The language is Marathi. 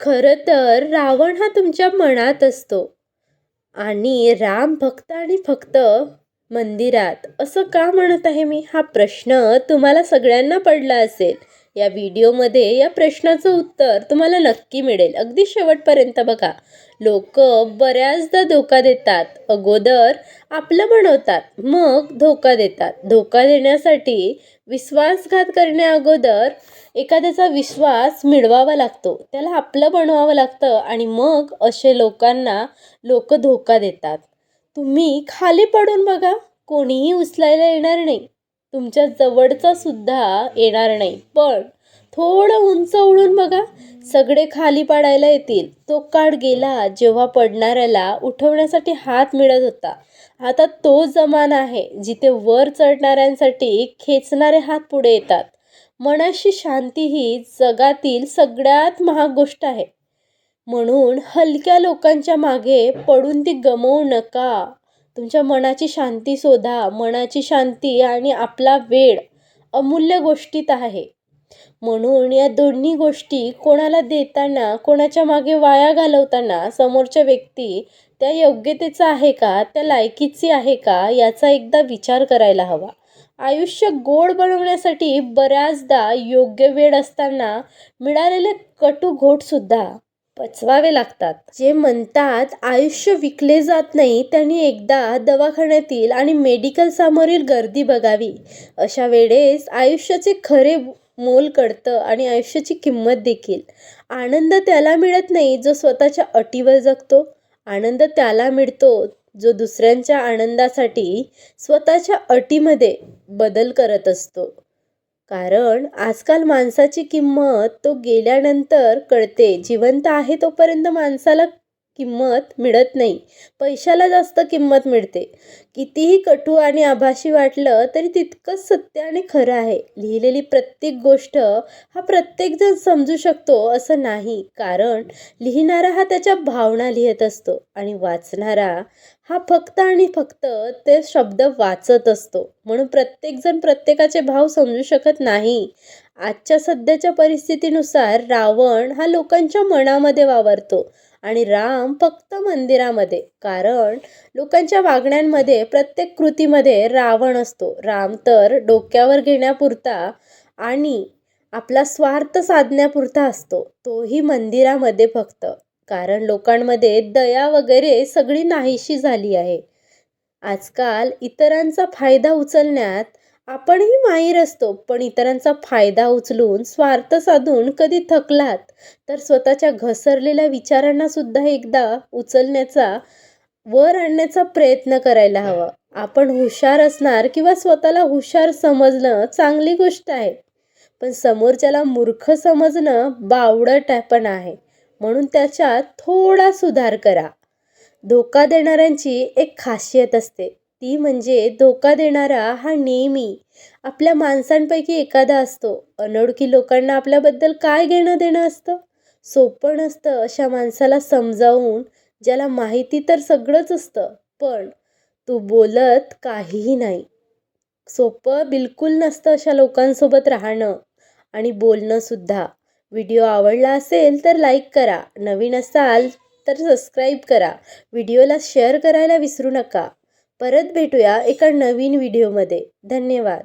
खरं तर रावण हा तुमच्या मनात असतो. आणि राम फक्त आणि फक्त मंदिरात असं का म्हणत आहे मी? हा प्रश्न तुम्हाला सगळ्यांना पडला असेल. या व्हिडिओमध्ये या प्रश्नाचं उत्तर तुम्हाला नक्की मिळेल. अगदी शेवटपर्यंत बघा. लोक बऱ्याचदा धोका देतात. अगोदर आपलं बनवतात मग धोका देतात. धोका देण्यासाठी विश्वासघात करण्याअगोदर एखाद्याचा विश्वास मिळवावा लागतो. त्याला आपलं बनवावं लागतं आणि मग असे लोकांना लोक धोका देतात. तुम्ही खाली पडून बघा. कोणीही उचलायला येणार नाही. तुमच्या जवळचा सुद्धा येणार नाही. पण थोडं उंच उडून बघा सगळे खाली पाडायला येतील. तो काळ गेला जेव्हा पडणाऱ्याला उठवण्यासाठी हात मिळत होता. आता तो जमाना आहे जिथे वर चढणाऱ्यांसाठी खेचणारे हात पुढे येतात. मनाशी शांती ही जगातील सगळ्यात महाग गोष्ट आहे. म्हणून हलक्या लोकांच्या मागे पडून ती गमवू नका. तुमच्या मनाची शांती शोधा मनाची शांती आणि आपला वेळ अमूल्य गोष्टीत आहे. म्हणून या दोन्ही गोष्टी कोणाला देताना कोणाच्या मागे वाया घालवताना समोरच्या व्यक्ती त्या योग्यतेचा आहे का त्या लायकीची आहे का याचा एकदा विचार करायला हवा. आयुष्य गोड बनवण्यासाठी बऱ्याचदा योग्य वेळ असताना मिळालेले कटू घोटसुद्धा पचवावे लागतात. जे म्हणतात आयुष्य विकले जात नाही त्यांनी एकदा दवाखान्यातील आणि मेडिकल समोरील गर्दी बघावी. अशा वेळेस आयुष्याचे खरे मोल कळतं आणि आयुष्याची किंमत देखील. आनंद त्याला मिळत नाही जो स्वतःच्या अटीवर जगतो. आनंद त्याला मिळतो जो दुसऱ्यांच्या आनंदासाठी स्वतःच्या अटीमध्ये बदल करत असतो. कारण आजकाल माणसाची किंमत तो गेल्यानंतर कळते. जिवंत आहे तोपर्यंत माणसाला किंमत मिळत नाही. पैशाला जास्त किंमत मिळते. कितीही कटू आणि आभासी वाटलं तरी तितकंच सत्य आणि खरं आहे. लिहिलेली प्रत्येक गोष्ट हा प्रत्येकजण समजू शकतो असं नाही. कारण लिहिणारा हा त्याच्या भावना लिहित असतो आणि वाचणारा हा फक्त आणि फक्त ते शब्द वाचत असतो. म्हणून प्रत्येकजण प्रत्येकाचे भाव समजू शकत नाही. आजच्या सध्याच्या परिस्थितीनुसार रावण हा लोकांच्या मनामध्ये वावरतो. आणि राम फक्त मंदिरामध्ये कारण लोकांच्या वागण्यांमध्ये प्रत्येक कृतीमध्ये रावण असतो. राम तर डोक्यावर घेण्यापुरता आणि आपला स्वार्थ साधण्यापुरता असतो. तोही मंदिरामध्ये फक्त. कारण लोकांमध्ये दया वगैरे सगळी नाहीशी झाली आहे. आजकाल इतरांचा फायदा उचलण्यात आपणही माहीर असतो पण इतरांचा फायदा उचलून स्वार्थ साधून कधी थकलात तर स्वतःच्या घसरलेल्या विचारांना सुद्धा एकदा उचलण्याचा वर आणण्याचा प्रयत्न करायला हवा. आपण हुशार असणार किंवा स्वतःला हुशार समजणं चांगली गोष्ट आहे पण समोरच्याला मूर्ख समजणं बावडट पण आहे. म्हणून त्याच्यात थोडा सुधार करा. धोका देणाऱ्यांची एक खासियत असते. ती म्हणजे धोका देणारा हा नेहमी आपल्या माणसांपैकी एखादा असतो. अनोळखी लोकांना आपल्याबद्दल काय घेणं देणं असतं? सोपं नसतं अशा माणसाला समजावून ज्याला माहिती तर सगळंच असतं पण तू बोलत काहीही नाही. सोपं बिलकुल नसतं अशा लोकांसोबत राहणं. आणि बोलणंसुद्धा व्हिडिओ आवडला असेल तर लाईक करा. नवीन असाल तर सबस्क्राईब करा. व्हिडिओला शेअर करायला विसरू नका. परत भेटूया एका नवीन व्हिडिओमध्ये. धन्यवाद.